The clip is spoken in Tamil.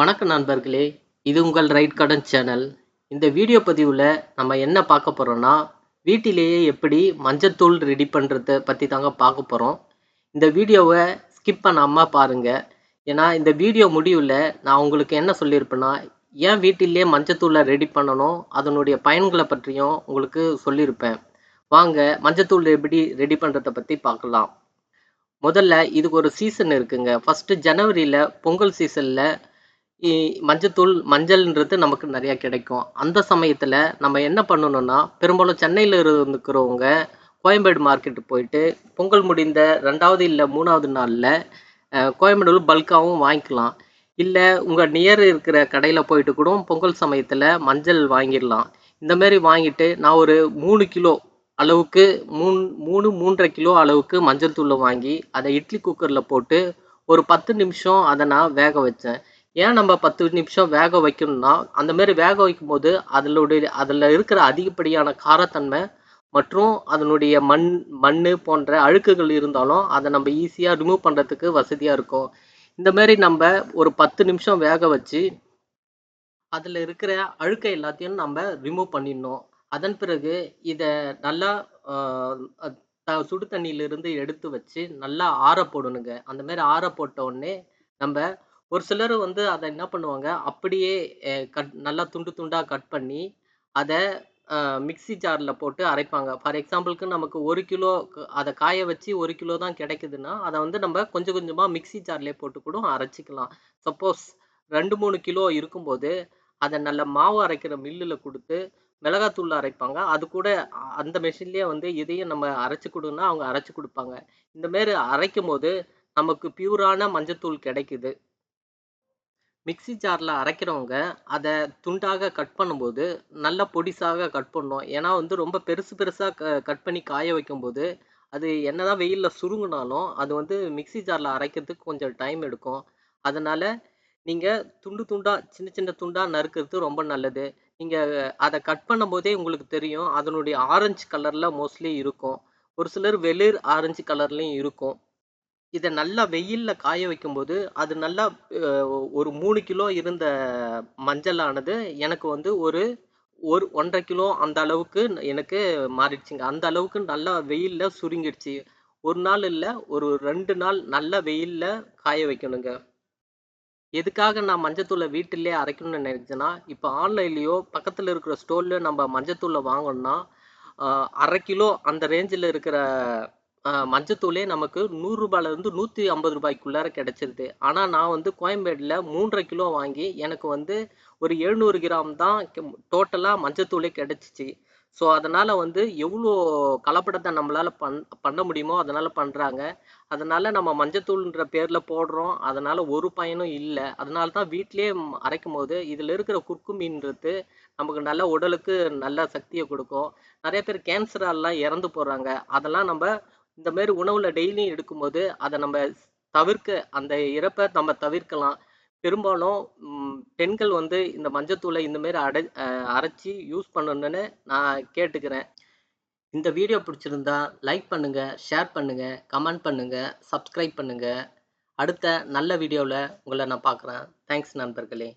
வணக்கம் நண்பர்களே இது உங்கள் ரைட் கடன் சேனல். இந்த வீடியோ பதிவில் நம்ம என்ன பார்க்க போகிறோம்னா வீட்டிலேயே எப்படி மஞ்சத்தூள் ரெடி பண்ணுறத பற்றி தாங்க பார்க்க போகிறோம் இந்த வீடியோவை ஸ்கிப் பண்ணாமல் பாருங்கள் ஏன்னா இந்த வீடியோ முடிவில் நான் உங்களுக்கு என்ன சொல்லியிருப்பேன்னா ஏன் வீட்டிலேயே மஞ்சத்தூளை ரெடி பண்ணணும்? அதனுடைய பயன்களை பற்றியும் உங்களுக்கு சொல்லியிருப்பேன். வாங்க மஞ்சத்தூள் எப்படி ரெடி பண்ணுறத பற்றி பார்க்கலாம். முதல்ல இதுக்கு ஒரு சீசன் இருக்குங்க. ஃபஸ்ட்டு ஜனவரியில் பொங்கல் சீசனில் மஞ்சத்தூள் மஞ்சள்ன்றது நமக்கு நிறையா கிடைக்கும். அந்த சமயத்தில் நம்ம என்ன பண்ணணும்னா பெரும்பாலும் சென்னையில் இருந்துக்கிறவங்க கோயம்பேடு மார்க்கெட்டு போயிட்டு பொங்கல் முடிந்த ரெண்டாவது இல்லை மூணாவது நாளில் கோயம்பேடு பல்காகவும் வாங்கிக்கலாம். இல்லை உங்கள் நியர் இருக்கிற கடையில் போயிட்டு கூட பொங்கல் சமயத்தில் மஞ்சள் வாங்கிடலாம். இந்தமாரி வாங்கிட்டு நான் ஒரு மூணு கிலோ அளவுக்கு மூணு மூணு மூன்றரை கிலோ அளவுக்கு மஞ்சள் தூளை வாங்கி அதை இட்லி குக்கரில் போட்டு ஒரு பத்து நிமிஷம் அதை நான் வேக வச்சேன். ஏன் நம்ம பத்து நிமிஷம் வேக வைக்கணும்னா அந்த மாதிரி வேக வைக்கும்போது அதனுடைய அதில் இருக்கிற அதிகப்படியான காரத்தன்மை மற்றும் அதனுடைய மண் மண் போன்ற அழுக்குகள் இருந்தாலும் அதை நம்ம ஈஸியாக ரிமூவ் பண்ணுறதுக்கு வசதியாக இருக்கும். இந்த மாதிரி நம்ம ஒரு பத்து நிமிஷம் வேக வச்சு அதில் இருக்கிற அழுக்கை எல்லாத்தையும் நம்ம ரிமூவ் பண்ணிடணும். அதன் பிறகு இதை நல்லா த சுடு தண்ணியிலிருந்து எடுத்து வச்சு நல்லா ஆற போடணுங்க. அந்த மாதிரி ஆற போட்ட உடனே நம்ம ஒரு சிலர் வந்து அதை என்ன பண்ணுவாங்க? அப்படியே கட் நல்லா துண்டு துண்டாக கட் பண்ணி அதை மிக்சி ஜாரில் போட்டு அரைப்பாங்க. ஃபார் எக்ஸாம்பிளுக்கு நமக்கு ஒரு கிலோ அதை காய வச்சு ஒரு கிலோ தான் கிடைக்குதுன்னா அதை வந்து நம்ம கொஞ்சம் கொஞ்சமாக மிக்சி ஜார்லேயே போட்டு கூட அரைச்சிக்கலாம். சப்போஸ் ரெண்டு மூணு கிலோ இருக்கும்போது அதை நல்ல மாவு அரைக்கிற மில்லில் கொடுத்து மிளகாத்தூள் அரைப்பாங்க. அது கூட அந்த மெஷின்லேயே வந்து இதையும் நம்ம அரைச்சி கொடுன்னா அவங்க அரைச்சி கொடுப்பாங்க. இந்த மாரி அரைக்கும் போது நமக்கு பியூரான மஞ்சத்தூள் கிடைக்குது. மிக்சி ஜாரில் அரைக்கிறவங்க அதை துண்டாக கட் பண்ணும்போது நல்லா பொடிசாக கட் பண்ணணும். ஏன்னா வந்து ரொம்ப பெருசு பெருசாக க கட் பண்ணி காய வைக்கும்போது அது என்னதான் வெயிலில் சுருங்கினாலும் அது வந்து மிக்சி ஜாரில் அரைக்கிறதுக்கு கொஞ்சம் டைம் எடுக்கும். அதனால் நீங்கள் துண்டு துண்டாக சின்ன சின்ன துண்டாக நறுக்கிறது ரொம்ப நல்லது. நீங்கள் அதை கட் பண்ணும்போதே உங்களுக்கு தெரியும் அதனுடைய ஆரஞ்சு கலரில் மோஸ்ட்லி இருக்கும். ஒரு சிலர் வெளிர் ஆரஞ்சு கலர்லேயும் இருக்கும். இதை நல்லா வெயிலில் காய வைக்கும்போது அது நல்லா ஒரு மூணு கிலோ இருந்த மஞ்சளானது எனக்கு வந்து ஒரு ஒரு ஒன்றரை கிலோ அந்த அளவுக்கு எனக்கு மாறிடுச்சுங்க. அந்த அளவுக்கு நல்லா வெயிலில் சுருங்கிடுச்சு. ஒரு நாள் இல்லை ஒரு ரெண்டு நாள் நல்லா வெயிலில் காய வைக்கணுங்க. எதுக்காக நான் மஞ்சத்தூளை வீட்டிலே அரைக்கணும்னு நினைச்சேன்னா இப்போ ஆன்லைன்லேயோ பக்கத்தில் இருக்கிற ஸ்டோர்லேயோ நம்ம மஞ்சத்தூளை வாங்கணும்னா அரை கிலோ அந்த ரேஞ்சில் இருக்கிற மஞ்சத்தூளே நமக்கு நூறுரூபாலேருந்து நூற்றி ஐம்பது ரூபாய்க்குள்ளார கிடச்சிருது. ஆனால் நான் வந்து கோயம்பேடில் மூன்றரை கிலோ வாங்கி எனக்கு வந்து ஒரு எழுநூறு கிராம் தான் டோட்டலாக மஞ்சத்தூளே கிடச்சிச்சு. ஸோ அதனால் வந்து எவ்வளோ கலப்படத்தை நம்மளால் பண் பண்ண முடியுமோ அதனால் பண்ணுறாங்க அதனால் நம்ம மஞ்சத்தூள்ன்ற பேரில் போடுறோம். அதனால் ஒரு பயனும் இல்லை. அதனால தான் வீட்டிலே அரைக்கும் போது இதில் இருக்கிற குர்க்குமின்றது நமக்கு நல்ல உடலுக்கு நல்ல சக்தியை கொடுக்கும். நிறைய பேர் கேன்சராலாம் இறந்து போகிறாங்க அதெல்லாம் நம்ம இந்த மாதிரி உணவில் டெய்லியும் எடுக்கும்போது அதை நம்ம தவிர்க்க அந்த இறப்பை நம்ம தவிர்க்கலாம். பெரும்பாலும் பெண்கள் வந்து இந்த மஞ்சத்தூளை இந்த மாதிரி அடை அரைச்சி யூஸ் பண்ணணுன்னு நான் கேட்டுக்கிறேன். இந்த வீடியோ பிடிச்சிருந்தா லைக் பண்ணுங்கள் ஷேர் பண்ணுங்கள் கமெண்ட் பண்ணுங்கள் சப்ஸ்கிரைப் பண்ணுங்கள் அடுத்த நல்ல வீடியோவில் உங்களை நான் பார்க்குறேன். தேங்க்ஸ் நண்பர்களே.